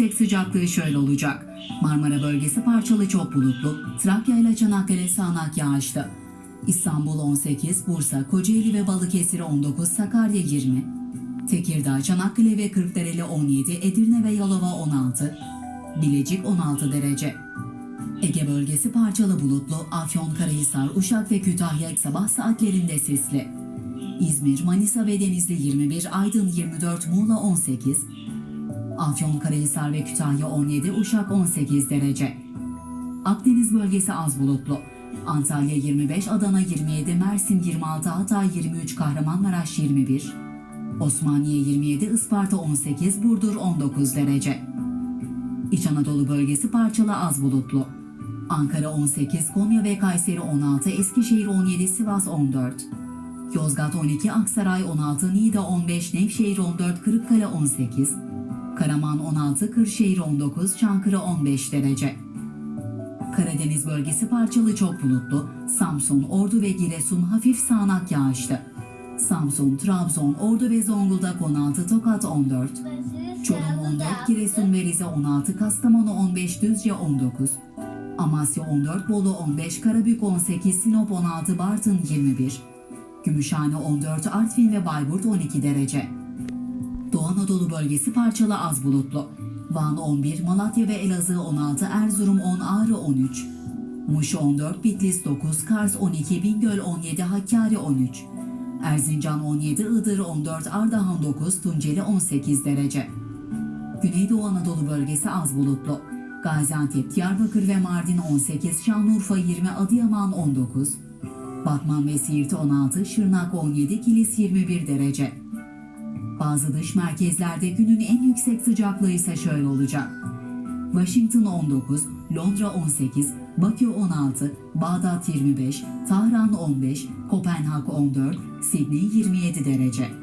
yüksek sıcaklığı şöyle olacak. Marmara bölgesi parçalı çok bulutlu, Trakya ile Çanakkale sağanak yağışlı. İstanbul 18, Bursa, Kocaeli ve Balıkesir 19, Sakarya 20, Tekirdağ, Çanakkale ve Kırklareli 17, Edirne ve Yalova 16, Bilecik 16 derece. Ege bölgesi parçalı bulutlu, Afyonkarahisar, Uşak ve Kütahya sabah saatlerinde sisli. İzmir, Manisa ve Denizli 21, Aydın 24, Muğla 18, Afyonkarahisar ve Kütahya 17, Uşak 18 derece. Akdeniz bölgesi az bulutlu. Antalya 25, Adana 27, Mersin 26, Hatay 23, Kahramanmaraş 21, Osmaniye 27, Isparta 18, Burdur 19 derece. İç Anadolu bölgesi parçalı az bulutlu. Ankara 18, Konya ve Kayseri 16, Eskişehir 17, Sivas 14. Yozgat 12, Aksaray 16, Niğde 15, Nevşehir 14, Kırıkkale 18, Karaman 16, Kırşehir 19, Çankırı 15 derece. Karadeniz bölgesi parçalı çok bulutlu. Samsun, Ordu ve Giresun hafif sağanak yağışlı. Samsun, Trabzon, Ordu ve Zonguldak 16, Tokat 14, Çorum 14, Giresun ve Rize 16, Kastamonu 15, Düzce 19, Amasya 14, Bolu 15, Karabük 18, Sinop 16, Bartın 21, Gümüşhane 14, Artvin ve Bayburt 12 derece. Doğu Anadolu bölgesi parçalı az bulutlu. Van 11, Malatya ve Elazığ 16, Erzurum 10, Ağrı 13, Muş 14, Bitlis 9, Kars 12, Bingöl 17, Hakkari 13, Erzincan 17, Iğdır 14, Ardahan 9, Tunceli 18 derece. Güneydoğu Anadolu bölgesi az bulutlu. Gaziantep, Diyarbakır ve Mardin 18, Şanlıurfa 20, Adıyaman 19, Batman ve Siirt 16, Şırnak 17, Kilis 21 derece. Bazı dış merkezlerde günün en yüksek sıcaklığı ise şöyle olacak. Washington 19, Londra 18, Bakü 16, Bağdat 25, Tahran 15, Kopenhag 14, Sydney 27 derece.